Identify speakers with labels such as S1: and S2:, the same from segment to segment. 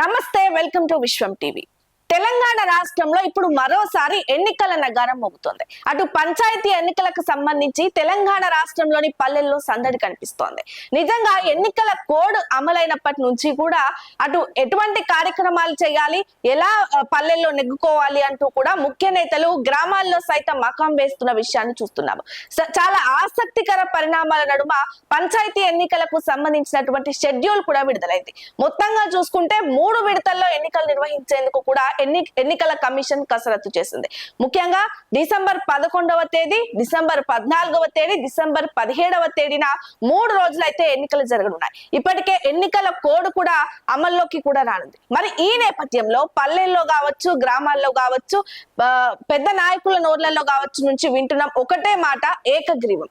S1: నమస్తే welcome to Vishwam TV. Telangana రాష్ట్రంలో ఇప్పుడు మరోసారి ఎన్నికల నగారం మోగుతోంది. అటు పంచాయతీ ఎన్నికలకు సంబంధించి తెలంగాణ రాష్ట్రంలోని పల్లెల్లో సందడి కనిపిస్తోంది. నిజంగా ఎన్నికల కోడ్ అమలైనప్పటి నుంచి కూడా అటు ఎటువంటి కార్యక్రమాలు చేయాలి ఎలా పల్లెల్లో నెగ్గుకోవాలి అంటూ కూడా ముఖ్య నేతలు గ్రామాల్లో సైతం మకం వేస్తున్న విషయాన్ని చూస్తున్నాము. చాలా ఆసక్తికర పరిణామాల నడుమ పంచాయతీ ఎన్నికలకు సంబంధించినటువంటి షెడ్యూల్ కూడా విడుదలైంది. మొత్తంగా చూసుకుంటే మూడు విడతల్లో ఎన్నికలు నిర్వహించేందుకు కూడా ఎన్ని ఎన్నికల కమిషన్ కసరత్తు చేసింది. ముఖ్యంగా డిసెంబర్ పదకొండవ తేదీ డిసెంబర్ పద్నాలుగవ తేదీ డిసెంబర్ పదిహేడవ తేదీన మూడు రోజులైతే ఎన్నికలు జరగనున్నాయి. ఇప్పటికే ఎన్నికల కోడ్ కూడా అమల్లోకి కూడా రానుంది. మరి ఈ నేపథ్యంలో పల్లెల్లో కావచ్చు గ్రామాల్లో కావచ్చు పెద్ద నాయకుల నోర్లలో కావచ్చు నుంచి వింటున్నాం ఒకటే మాట ఏకగ్రీవం.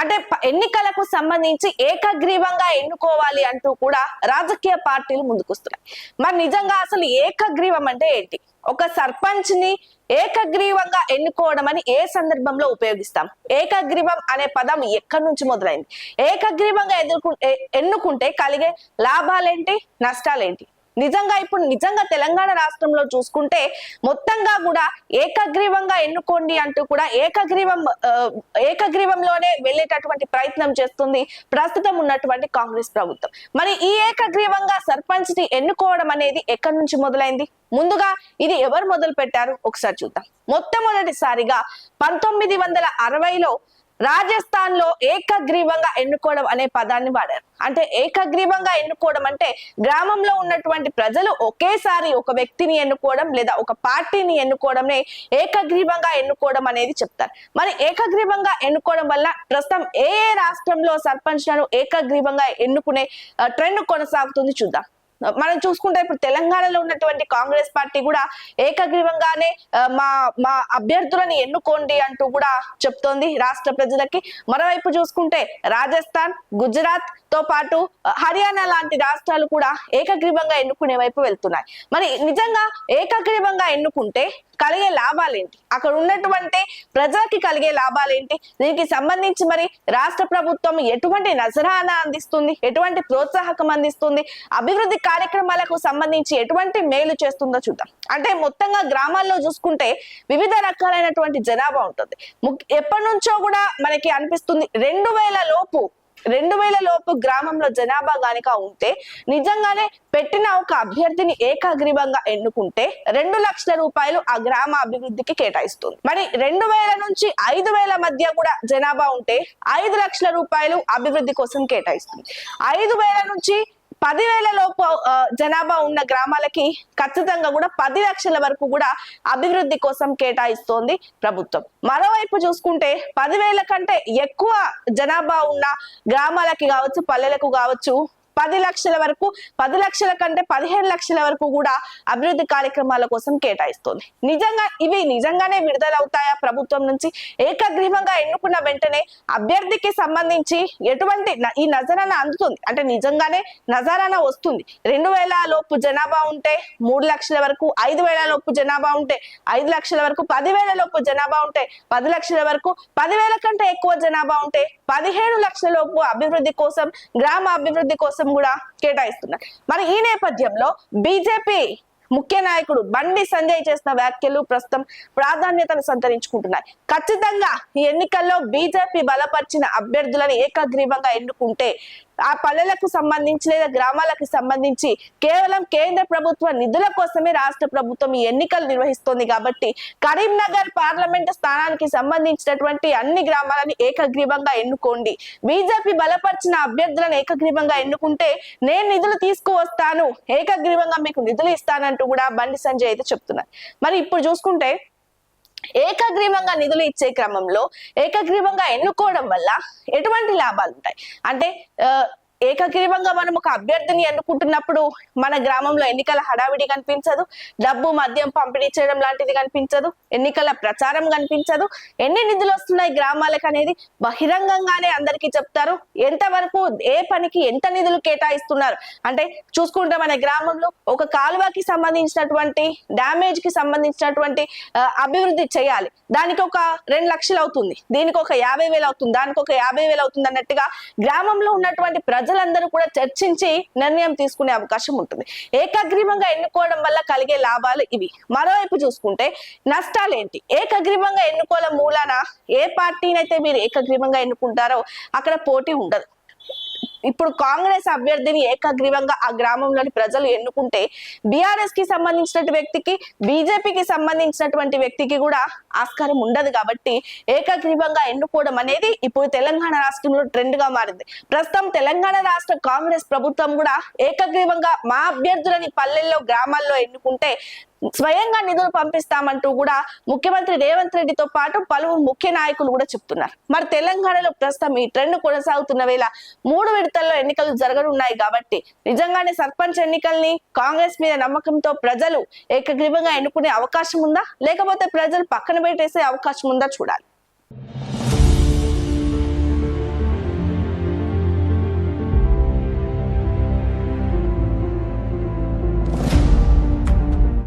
S1: అంటే ఎన్నికలకు సంబంధించి ఏకగ్రీవంగా ఎన్నుకోవాలి అంటూ కూడా రాజకీయ పార్టీలు ముందుకొస్తున్నాయి. మరి నిజంగా అసలు ఏకగ్రీవం అంటే ఏంటి? ఒక సర్పంచ్ని ఏకగ్రీవంగా ఎన్నుకోవడం అని ఏ సందర్భంలో ఉపయోగిస్తాం? ఏకగ్రీవం అనే పదం ఎక్కడి నుంచి మొదలైంది? ఏకగ్రీవంగా ఎదుర్కొ ఎన్నుకుంటే కలిగే లాభాలేంటి? నష్టాలేంటి? నిజంగా ఇప్పుడు నిజంగా తెలంగాణ రాష్ట్రంలో చూసుకుంటే మొత్తంగా కూడా ఏకగ్రీవంగా ఎన్నుకోండి అంటూ కూడా ఏకగ్రీవం ఏకగ్రీవంలోనే వెళ్ళేటటువంటి ప్రయత్నం చేస్తుంది ప్రస్తుతం ఉన్నటువంటి కాంగ్రెస్ ప్రభుత్వం. మరి ఈ ఏకగ్రీవంగా సర్పంచ్ని ఎన్నుకోవడం అనేది ఎక్కడి నుంచి మొదలైంది? ముందుగా ఇది ఎవరు మొదలు పెట్టారు ఒకసారి చూద్దాం. మొట్టమొదటిసారిగా పంతొమ్మిది వందల అరవైలో రాజస్థాన్లో ఏకగ్రీవంగా ఎన్నుకోవడం అనే పదాన్ని వాడారు. అంటే ఏకగ్రీవంగా ఎన్నుకోవడం అంటే గ్రామంలో ఉన్నటువంటి ప్రజలు ఒకేసారి ఒక వ్యక్తిని ఎన్నుకోవడం లేదా ఒక పార్టీని ఎన్నుకోవడమే ఏకగ్రీవంగా ఎన్నుకోవడం అనేది చెప్తారు. మరి ఏకగ్రీవంగా ఎన్నుకోవడం వల్ల ప్రస్తుతం ఏ ఏ రాష్ట్రంలో సర్పంచ్లను ఏకగ్రీవంగా ఎన్నుకునే ట్రెండ్ కొనసాగుతుంది చూద్దాం. మనం చూసుకుంటే ఇప్పుడు తెలంగాణలో ఉన్నటువంటి కాంగ్రెస్ పార్టీ కూడా ఏకగ్రీవంగానే మా మా అభ్యర్థులను ఎన్నుకోండి అంటూ కూడా చెప్తోంది రాష్ట్ర ప్రజలకి. మరోవైపు చూసుకుంటే రాజస్థాన్ గుజరాత్ తో పాటు హర్యానా లాంటి రాష్ట్రాలు కూడా ఏకగ్రీవంగా ఎన్నుకునే వైపు వెళ్తున్నాయి. మరి నిజంగా ఏకగ్రీవంగా ఎన్నుకుంటే కలిగే లాభాలేంటి? అక్కడ ఉన్నటువంటి ప్రజలకి కలిగే లాభాలేంటి? దీనికి సంబంధించి మరి రాష్ట్ర ప్రభుత్వం ఎటువంటి నజరానా అందిస్తుంది? ఎటువంటి ప్రోత్సాహకం అందిస్తుంది? అభివృద్ధి కార్యక్రమాలకు సంబంధించి ఎటువంటి మేలు చేస్తుందో చూద్దాం. అంటే మొత్తంగా గ్రామాల్లో చూసుకుంటే వివిధ రకాలైనటువంటి జనాభా ఉంటుంది. ముక్- ఎప్పటి నుంచో కూడా మనకి అనిపిస్తుంది రెండు వేల లోపు రెండు వేల లోపు గ్రామంలో జనాభా గానిక ఉంటే నిజంగానే పెట్టిన ఒక అభ్యర్థిని ఏకాగ్రీవంగా ఎన్నుకుంటే రెండు లక్షల రూపాయలు ఆ గ్రామ అభివృద్ధికి కేటాయిస్తుంది. మరి రెండు వేల నుంచి ఐదు వేల మధ్య కూడా జనాభా ఉంటే ఐదు లక్షల రూపాయలు అభివృద్ధి కోసం కేటాయిస్తుంది. ఐదు వేల నుంచి పదివేల లోపు జనాభా ఉన్న గ్రామాలకి ఖచ్చితంగా కూడా పది లక్షల వరకు కూడా అభివృద్ధి కోసం కేటాయిస్తోంది ప్రభుత్వం. మరోవైపు చూసుకుంటే పదివేల కంటే ఎక్కువ జనాభా ఉన్న గ్రామాలకి కావచ్చు పల్లెలకు కావచ్చు పది లక్షల వరకు పది లక్షల కంటే పదిహేను లక్షల వరకు కూడా అభివృద్ధి కార్యక్రమాల కోసం కేటాయిస్తోంది. నిజంగా ఇవి నిజంగానే విడుదలవుతాయా? ప్రభుత్వం నుంచి ఏకగ్రీవంగా ఎన్నుకున్న వెంటనే అభ్యర్థికి సంబంధించి ఎటువంటి ఈ నజరాన అందుతుంది. అంటే నిజంగానే నజరాన వస్తుంది. రెండు వేల లోపు జనాభా ఉంటే మూడు లక్షల వరకు ఐదు వేల లోపు జనాభా ఉంటే ఐదు లక్షల వరకు పదివేల లోపు జనాభా ఉంటే పది లక్షల వరకు పదివేల కంటే ఎక్కువ జనాభా ఉంటే పదిహేను లక్షల లోపు అభివృద్ధి కోసం గ్రామ అభివృద్ధి కోసం కూడా కేటాయిస్తున్నారు. మరి ఈ నేపథ్యంలో బీజేపీ ముఖ్య నాయకుడు బండి సంజయ్ చేసిన వ్యాఖ్యలు ప్రస్తుతం ప్రాధాన్యతను సంతరించుకుంటున్నాయి. ఖచ్చితంగా ఈ ఎన్నికల్లో బీజేపీ బలపరిచిన అభ్యర్థులను ఏకగ్రీవంగా ఎన్నుకుంటే ఆ పల్లెలకు సంబంధించి లేదా గ్రామాలకు సంబంధించి కేవలం కేంద్ర ప్రభుత్వ నిధుల కోసమే రాష్ట్ర ప్రభుత్వం ఈ ఎన్నికలు నిర్వహిస్తోంది కాబట్టి కరీంనగర్ పార్లమెంట్ స్థానానికి సంబంధించినటువంటి అన్ని గ్రామాలను ఏకగ్రీవంగా ఎన్నుకోండి. బీజేపీ బలపరిచిన అభ్యర్థులను ఏకగ్రీవంగా ఎన్నుకుంటే నేను నిధులు తీసుకువస్తాను ఏకగ్రీవంగా మీకు నిధులు ఇస్తానంటూ కూడా బండి సంజయ్ అయితే చెప్తున్నారు. మరి ఇప్పుడు చూసుకుంటే ఏకగ్రీవంగా నిధులు ఇచ్చే క్రమంలో ఏకగ్రీవంగా ఎన్నుకోవడం వల్ల ఎటువంటి లాభాలు ఉంటాయి అంటే ఏకగ్రీవంగా మనం ఒక అభ్యర్థిని ఎన్నుకుంటున్నప్పుడు మన గ్రామంలో ఎన్నికల హడావిడి కనిపించదు. డబ్బు మద్యం పంపిణీ చేయడం లాంటిది కనిపించదు. ఎన్నికల ప్రచారం కనిపించదు. ఎన్ని నిధులు వస్తున్నాయి గ్రామాలకు అనేది బహిరంగంగానే అందరికీ చెప్తారు. ఎంతవరకు ఏ పనికి ఎంత నిధులు కేటాయిస్తున్నారు? అంటే చూసుకుంటే మన గ్రామంలో ఒక కాలువకి సంబంధించినటువంటి డ్యామేజ్కి సంబంధించినటువంటి అభివృద్ధి చేయాలి. దానికి ఒక రెండు లక్షలు అవుతుంది. దీనికి ఒక యాభై వేలు అవుతుంది. దానికి ఒక యాభై వేలు అవుతుంది అన్నట్టుగా గ్రామంలో ఉన్నటువంటి ప్రజలు ప్రజలందరూ కూడా చర్చించి నిర్ణయం తీసుకునే అవకాశం ఉంటుంది. ఏకగ్రీవంగా ఎన్నుకోవడం వల్ల కలిగే లాభాలు ఇవి. మరోవైపు చూసుకుంటే నష్టాలు ఏంటి ఏకగ్రీవంగా ఎన్నుకోవడం మూలాన ఏ పార్టీనైతే మీరు ఏకగ్రీవంగా ఎన్నుకుంటారో అక్కడ పోటీ ఉండదు. ఇప్పుడు కాంగ్రెస్ అభ్యర్థిని ఏకగ్రీవంగా ఆ గ్రామంలోని ప్రజలు ఎన్నుకుంటే బీఆర్ఎస్కి సంబంధించిన వ్యక్తికి బీజేపీకి సంబంధించినటువంటి వ్యక్తికి కూడా ఆస్కారం ఉండదు కాబట్టి ఏకగ్రీవంగా ఎన్నుకోవడం అనేది ఇప్పుడు తెలంగాణ రాష్ట్రంలో ట్రెండ్గా మారింది. ప్రస్తుతం తెలంగాణ రాష్ట్ర కాంగ్రెస్ ప్రభుత్వం కూడా ఏకగ్రీవంగా మా అభ్యర్థులని పల్లెల్లో గ్రామాల్లో ఎన్నుకుంటే స్వయంగా నిధులు పంపిస్తామంటూ కూడా ముఖ్యమంత్రి రేవంత్ రెడ్డితో పాటు పలువురు ముఖ్య నాయకులు కూడా చెప్తున్నారు. మరి తెలంగాణలో ప్రస్తుతం ఈ ట్రెండ్ కొనసాగుతున్న వేళ మూడు విడతల్లో ఎన్నికలు జరగనున్నాయి కాబట్టి నిజంగానే సర్పంచ్ ఎన్నికల్ని కాంగ్రెస్ మీద నమ్మకంతో ప్రజలు ఏకగ్రీవంగా ఎన్నుకునే అవకాశం ఉందా? లేకపోతే ప్రజలు పక్కన పెట్టేసే అవకాశం ఉందా చూడాలి.